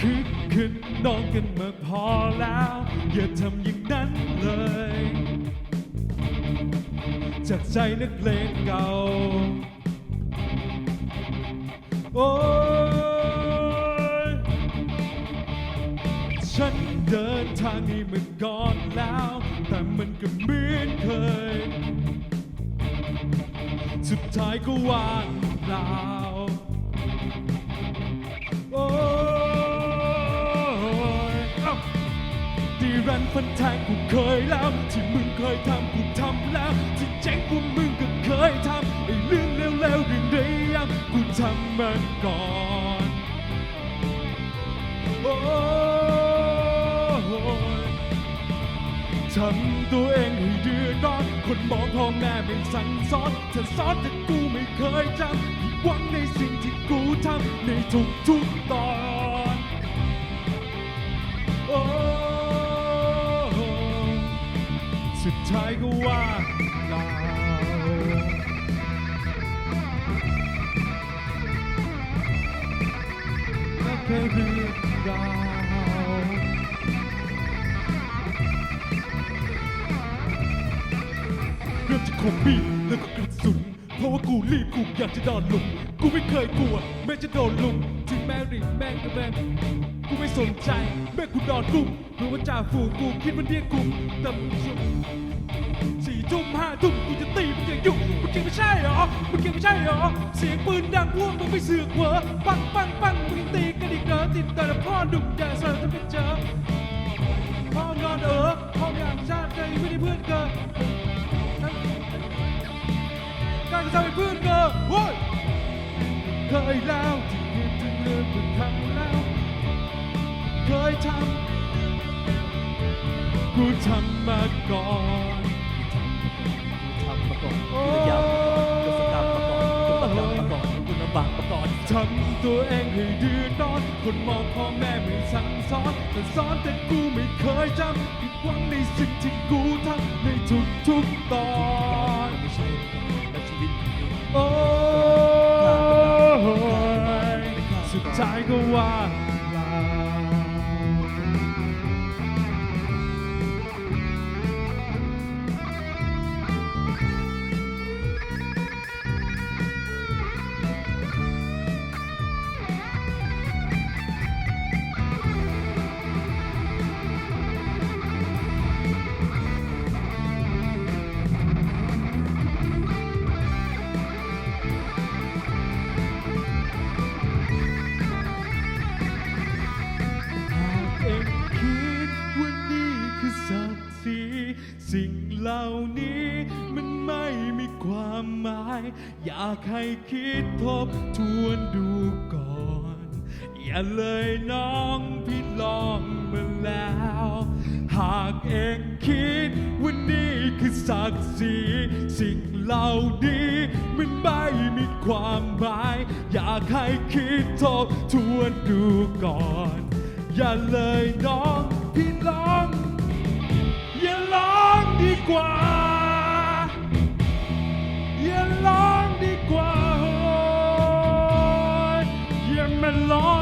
คึกคึกนอนกันมาพอแล้ว อย่าทำอย่างนั้นเลย จากใจนักเลงเก่า โอ้ยฉันเดินทางนี้มันก่อนแล้ว แต่มันก็เหมือนเคย สุดท้ายก็ว่างเปล่าโอ้ยดีรันฟันแทงกูเคยแล้ว ที่มึงเคยทำกูทำแล้ว ที่เจ๊งกูมึงก็ ทำมันก่อนโอ้ยทำตัวเองให้เดือดร้อนคนมองพ่อแม่ไม่สั่งสอนถ้าสอนแต่กูไม่เคยจำผิดหวังในสิ่งที่กูทำในทุกทุกๆตอนโอ้สุดท้ายก็ว่า ก็แค่เรื่องราวเริ่มจากคมมีดแล้วก็กระสุน เพราะว่ากูรีบกูอยากจะโดนลุมกูไม่เคยกลัว แม้จะโดนลุมถึงแม้ริแม่งก็แม่งกูไม่สนใจ แม่กูโดนลุมเพราะว่าจ่าฝูงกูคิดว่าเรียกกูแต่มึงชุบสี่ทุ่มห้าทุ่มกูจะตีมึงอย่างยุ่งมึงจริงไม่ใช่เหรอมึงจริงไม่ใช่เหรอเสียงปืนดังพวกมึงไม่เสือกเหวอปังปัง อพ่อดุอย่าเสิร์ฟถ้าไม่เจอพ่อนอนเออพ่ออย่างชาติใจไม่ได้เพื่อนเกินการจะทำให้เพื่อนเกิดโว้ยเคยแล้วที่คิดถึงเรื่องที่ทำแล้ว เคยทำกูทำมาก่อนทำมาก่อน ทำตัวเองให้ดื้อด้อนคนมองพ่อแม่ไม่สั่งสอนแต่สอนแต่กูไม่เคยจำผิดหวังในสิ่งที่กูทำในทุกๆตอนไม่ใช่แต่ชีวิตโอ้ยสุดท้ายก็ว่า อยากให้คิดทบทวนดูก่อน อย่าเลยน้องพี่ลองมาแล้ว หากเองคิดว่านี่คือศักดิ์ศรีสิ่งเหล่านี้มันไม่มีความหมาย อยากให้คิดทบทวนดูก่อน อย่าเลยน้องพี่ลอง อ